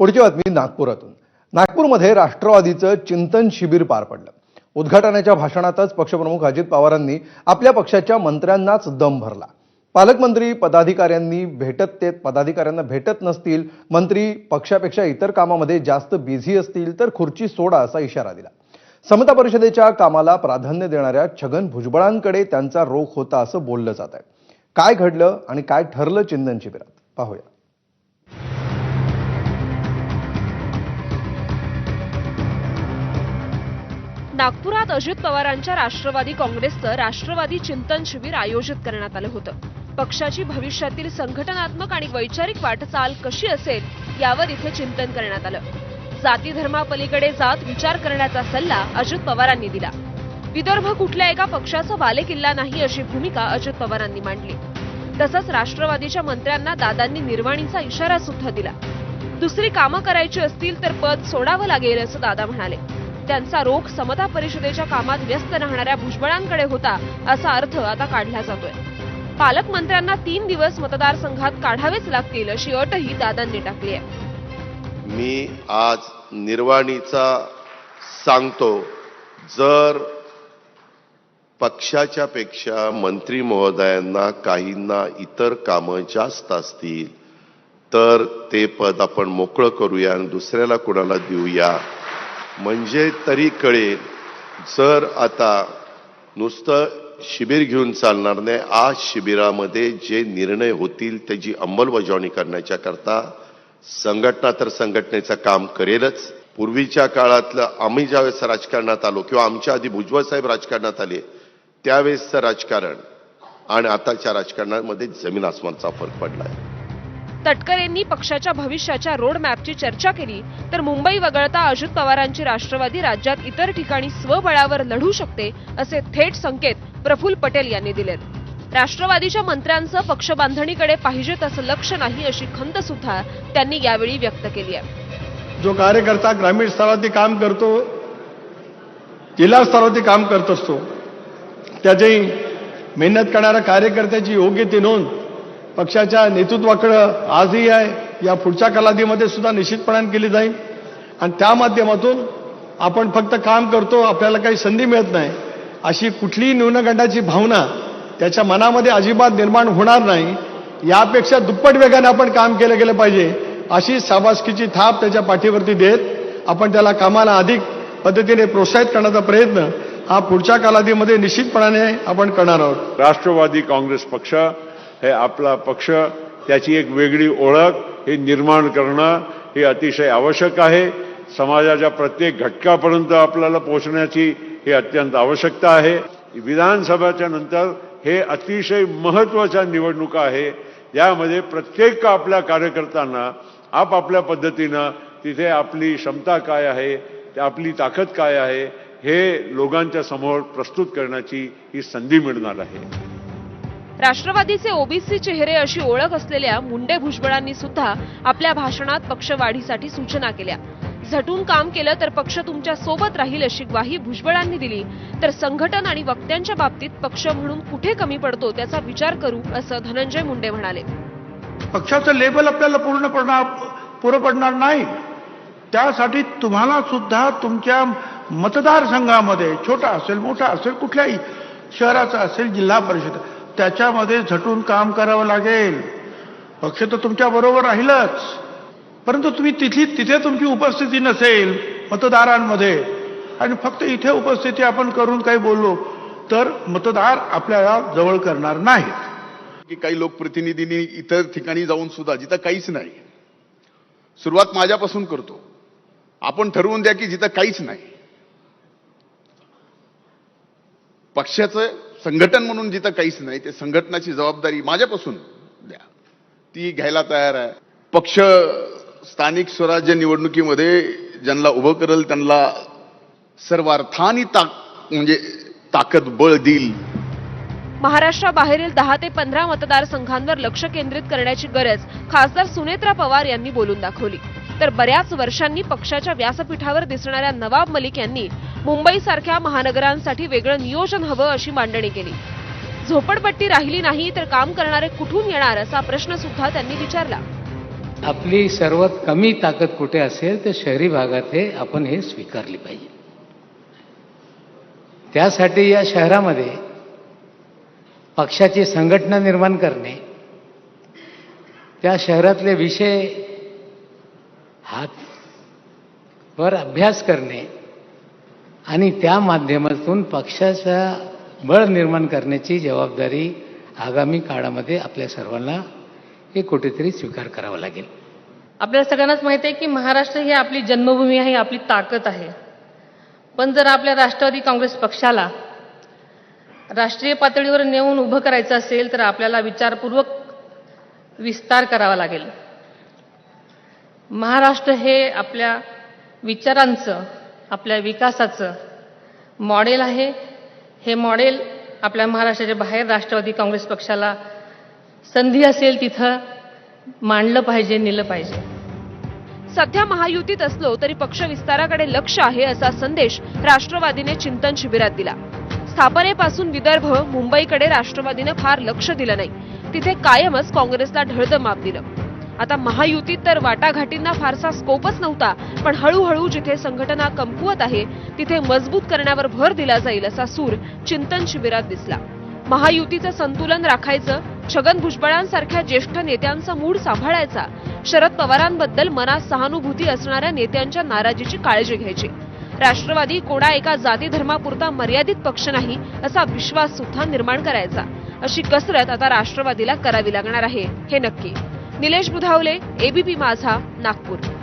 पुढची बातमी नागपुरातून. नागपूरमध्ये राष्ट्रवादीचं चिंतन शिबिर पार पडलं. उद्घाटनाच्या भाषणातच पक्षप्रमुख अजित पवारांनी आपल्या पक्षाच्या मंत्र्यांनाच दम भरला. पालकमंत्री पदाधिकाऱ्यांनी भेटत ते पदाधिकाऱ्यांना भेटत नसतील मंत्री पक्षापेक्षा इतर कामामध्ये जास्त बिझी असतील तर खुर्ची सोडा असा इशारा दिला. समता परिषदेच्या कामाला प्राधान्य देणाऱ्या छगन भुजबळांकडे त्यांचा रोख होता असं बोललं जात आहे काय घडलं आणि काय ठरलं चिंतन शिबिरात? पाहूया. नागपुरात अजित पवारांच्या राष्ट्रवादी काँग्रेसचं राष्ट्रवादी चिंतन शिबिर आयोजित करण्यात आलं होतं. पक्षाची भविष्यातील संघटनात्मक आणि वैचारिक वाटचाल कशी असेल यावर इथे चिंतन करण्यात आलं. जाती धर्मापलीकडे जात विचार करण्याचा सल्ला अजित पवारांनी दिला. विदर्भ कुठल्या एका पक्षाचा बालेकिल्ला नाही अशी भूमिका अजित पवारांनी मांडली. तसंच राष्ट्रवादीच्या मंत्र्यांना दादांनी निर्वाणीचा इशारा सुद्धा दिला. दुसरी कामं करायची असतील तर पद सोडावं लागेल असं दादा म्हणाले. त्यांचा रोख समता परिषदेच्या कामात व्यस्त राहणाऱ्या भुजबळांकडे होता असा अर्थ आता काढला जातोय. पालकमंत्र्यांना तीन दिवस मतदारसंघात काढावेच लागतील अशी अटही दादांनी टाकली आहे. मी आज निर्वाणीचा सांगतो जर पक्षाच्या पेक्षा मंत्री महोदयांना काहींना इतर कामं जास्त असतील तर ते पद आपण मोकळं करूया आणि दुसऱ्याला कुणाला देऊया? म्हणजे तरी कळेल जर आता नुसतं शिबिर घेऊन चालणार नाही आज शिबिरामध्ये जे निर्णय होतील त्याची अंमलबजावणी करण्याच्या करता संघटना तर संघटनेचं काम करेलच. पूर्वीच्या काळातलं आम्ही ज्यावेळेस राजकारणात आलो किंवा आमच्या आधी भुजबळ साहेब राजकारणात आले त्यावेळेसचं राजकारण आणि आताच्या राजकारणामध्ये जमीन आसमानचा फरक पडला आहे तटकर तटकरेंनी पक्षाच्या भविष्याच्या रोड मॅपची चर्चा केली तर मुंबई वगळता अजित पवारांची राष्ट्रवादी राज्यात इतर ठिकाणी स्वबळावर लढू शकते असे थेट संकेत प्रफुल्ल पटेल यांनी दिलेत. राष्ट्रवादीच्या मंत्र्यांचं पक्ष बांधणीकडे पाहिजे तसं लक्ष नाही अशी खंत सुद्धा त्यांनी यावेळी व्यक्त केली आहे. जो कार्यकर्ता ग्रामीण स्तरावरती काम करतो जिल्हा स्तरावरती काम करत असतो त्याची मेहनत करणाऱ्या कार्यकर्त्याची योग्य ती नोंद पक्षाच्या नेतृत्वाकडं आजही आहे. या पुढच्या कालावधीमध्ये सुद्धा निश्चितपणाने केली जाईल. आणि त्या माध्यमातून आपण फक्त काम करतो आपल्याला काही संधी मिळत नाही अशी कुठलीही न्यूनगंडाची भावना त्याच्या मनामध्ये अजिबात निर्माण होणार नाही. यापेक्षा दुप्पट वेगाने आपण काम केलं गेलं पाहिजे अशी साबासकीची थाप त्याच्या पाठीवरती देत आपण त्याला कामाला अधिक पद्धतीने प्रोत्साहित करण्याचा प्रयत्न हा पुढच्या कालावधीमध्ये निश्चितपणाने आपण करणार आहोत. राष्ट्रवादी काँग्रेस पक्ष हे आपला पक्ष त्याची एक वेगळी ओळख हे निर्माण करणं हे अतिशय आवश्यक आहे. समाजाच्या प्रत्येक घटकापर्यंत आपल्याला पोहोचण्याची हे अत्यंत आवश्यकता आहे. विधानसभेच्या नंतर हे अतिशय महत्त्वाच्या निवडणुका आहे. यामध्ये प्रत्येक आपल्या कार्यकर्त्यांना आपापल्या पद्धतीनं तिथे आपली क्षमता काय आहे ते आपली ताकद काय आहे हे लोकांच्या समोर प्रस्तुत करण्याची ही संधी मिळणार आहे. राष्ट्रवादीचे ओबीसी चेहरे अशी ओळख असलेल्या मुंडे भुजबळांनी सुद्धा आपल्या भाषणात पक्षवाढीसाठी सूचना केल्या. झटून काम केलं तर पक्ष तुमच्यासोबत राहील अशी ग्वाही भुजबळांनी दिली. तर संघटन आणि वक्त्यांच्या बाबतीत पक्ष म्हणून कुठे कमी पडतो त्याचा विचार करू असं धनंजय मुंडे म्हणाले. पक्षाचं लेबल आपल्याला पूर्ण पडणार पुरं पडणार नाही. त्यासाठी तुम्हाला सुद्धा तुमच्या मतदारसंघामध्ये छोटा असेल मोठा असेल कुठल्याही शहराचा असेल जिल्हा परिषद त्याच्यामध्ये झटून काम करावं लागेल. पक्ष तर तुमच्या बरोबर राहीलच. परंतु तुम्ही तिथली तिथे तुमची उपस्थिती नसेल मतदारांमध्ये. आणि फक्त इथे उपस्थिती आपण करून काही बोललो तर मतदार आपल्याला जवळ करणार नाहीत. की काही लोकप्रतिनिधींनी इतर ठिकाणी जाऊन सुद्धा जिथं काहीच नाही सुरुवात माझ्यापासून करतो. आपण ठरवून द्या की जिथं काहीच नाही. पक्षाचं संघटन म्हणून जिथं काहीच नाही ते संघटनाची जबाबदारी माझ्यापासून द्या. ती घ्यायला तयार आहे. पक्ष स्थानिक स्वराज्य निवडणुकीमध्ये ज्यांना उभं करेल त्यांना सर्वार्थानी ताक म्हणजे ताकद बळ देईल. महाराष्ट्राबाहेरील दहा ते पंधरा मतदारसंघांवर लक्ष केंद्रित करण्याची गरज खासदार सुनेत्रा पवार यांनी बोलून दाखवली. तर बऱ्याच वर्षांनी पक्षाच्या व्यासपीठावर दिसणाऱ्या नवाब मलिक यांनी मुंबईसारख्या महानगरांसाठी वेगळं नियोजन हवं अशी मांडणी केली. झोपडपट्टी राहिली नाही तर काम करणारे कुठून येणार असा प्रश्न सुद्धा त्यांनी विचारला. आपली सर्वात कमी ताकद कुठे असेल तर शहरी भागात हे आपण हे स्वीकारली पाहिजे. त्यासाठी या शहरामध्ये पक्षाची संघटना निर्माण करणे त्या शहरातले विषय हात वर अभ्यास करणे आणि त्या माध्यमातून पक्षाचा बळ निर्माण करण्याची जबाबदारी आगामी काळामध्ये आपल्या सर्वांना हे कुठेतरी स्वीकार करावा लागेल. आपल्याला सगळ्यांनाच माहीत आहे की महाराष्ट्र ही आपली जन्मभूमी आहे आपली ताकद आहे. पण जर आपल्या राष्ट्रवादी काँग्रेस पक्षाला राष्ट्रीय पातळीवर नेऊन उभं करायचं असेल तर आपल्याला विचारपूर्वक विस्तार करावा लागेल. महाराष्ट्र हे आपल्या विचारांचं आपल्या विकासाचं मॉडेल आहे. हे मॉडेल आपल्या महाराष्ट्राच्या बाहेर राष्ट्रवादी काँग्रेस पक्षाला संधी असेल तिथं मांडलं पाहिजे नेलं पाहिजे. सध्या महायुतीत असलो तरी पक्ष विस्ताराकडे लक्ष आहे असा संदेश राष्ट्रवादीने चिंतन शिबिरात दिला. स्थापनेपासून विदर्भ मुंबईकडे राष्ट्रवादीनं फार लक्ष दिलं नाही. तिथे कायमच काँग्रेसला ढळदं माप दिलं. आता महायुतीत तर वाटाघाटींना फारसा स्कोपच नव्हता पण हळूहळू जिथे संघटना कमकुवत आहे तिथे मजबूत करण्यावर भर दिला जाईल असा सूर चिंतन शिबिरात दिसला. महायुतीचं संतुलन राखायचं छगन भुजबळांसारख्या ज्येष्ठ नेत्यांचा मूड सांभाळायचा शरद पवारांबद्दल मनात सहानुभूती असणाऱ्या नेत्यांच्या नाराजीची काळजी घ्यायची. राष्ट्रवादी कोणा एका जाती धर्मापुरता मर्यादित पक्ष नाही असा विश्वास सुद्धा निर्माण करायचा. अशी कसरत आता राष्ट्रवादीला करावी लागणार आहे हे नक्की. निलेश बुधावले एबीपी माझा नागपूर.